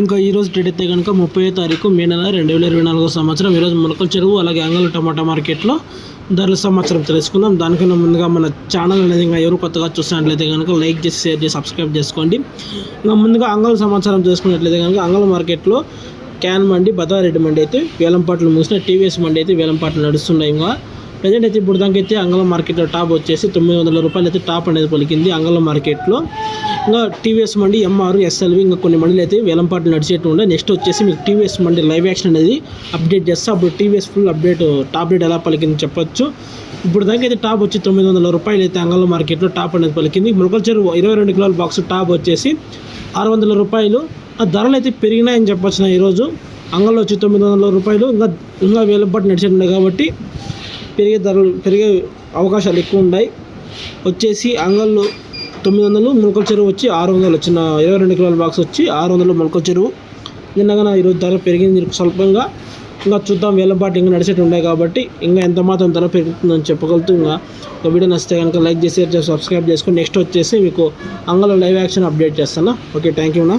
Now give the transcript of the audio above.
ఇంకా ఈరోజు డేట్ అయితే కనుక ముప్పై తారీఖు మే నెల రెండు వేల ఇరవై నాలుగో సంవత్సరం. ఈరోజు మొలకల చెరువు అలాగే అంగళ టమాటా మార్కెట్లో ధరల సమాచారం తెలుసుకుందాం. దానికన్నా ముందుగా మన ఛానల్ అనేది ఇంకా ఎవరు కొత్తగా చూస్తున్నట్లయితే కనుక లైక్ చేసి షేర్ చేసి సబ్స్క్రైబ్ చేసుకోండి. ఇంకా ముందుగా అంగళ సమాచారం చేసుకున్నట్లయితే కనుక అంగళ మార్కెట్లో క్యాన్ మండి బతారెడ్డి మండి అయితే వేలంపాట్లు ముగిసిన టీవీఎస్ మండి అయితే వేలంపాట్లు నడుస్తున్నాయి ఇంకా. ప్రజెంట్ అయితే ఇప్పుడు దానికైతే అయితే అంగళ మార్కెట్లో టాప్ వచ్చేసి తొమ్మిది వందల రూపాయలు అయితే టాప్ అనేది పలికింది అంగళ మార్కెట్లో. ఇంకా టీవీఎస్ మండి ఎంఆర్ ఎస్ఎల్వి ఇంకా కొన్ని మండలు అయితే వేలంపాట్లు నడిచేట్టు ఉండే నెక్స్ట్ వచ్చేసి మీకు టీవీఎస్ మండి లైవ్ యాక్షన్ అనేది అప్డేట్ చేస్తే. అప్పుడు TVS full update top rate ఎలా పలికింది చెప్పొచ్చు. ఇప్పుడు దాకా అయితే టాప్ వచ్చి తొమ్మిది వందల రూపాయలు అయితే అంగళ మార్కెట్లో టాప్ అనేది పలికింది. ములకల చెరువు ఇరవై రెండు కిలోల బాక్స్ టాప్ వచ్చేసి ఆరు వందల రూపాయలు. ఆ ధరలు అయితే పెరిగినాయని చెప్పొచ్చు ఈరోజు. అంగల్లో వచ్చి తొమ్మిది వందల రూపాయలు. ఇంకా ఇంకా వేలంపాటు నడిచేట్టున్నాయి కాబట్టి పెరిగే ధరలు పెరిగే అవకాశాలు ఎక్కువ ఉన్నాయి. వచ్చేసి అంగళ్ళు తొమ్మిది వందలు మొలకల చెరువు వచ్చి ఆరు వందలు వచ్చిన ఇరవై రెండు కిలోల బాక్స్ వచ్చి ఆరు వందలు మొలకల చెరువు. నిన్నగా ఈరోజు ధర పెరిగింది స్వల్పంగా. ఇంకా చూద్దాం వేలంపాటు ఇంకా నడిచేట్టు ఉన్నాయి కాబట్టి ఇంకా ఎంత మాత్రం ధర పెరుగుతుందని చెప్పగలుగుతూ ఇంకా ఒక వీడియో నచ్చితే కనుక లైక్ చేసి సబ్స్క్రైబ్ చేసుకొని నెక్స్ట్ వచ్చేసి మీకు అంగళ లైవ్ యాక్షన్ అప్డేట్ చేస్తాను. Okay thank యూనా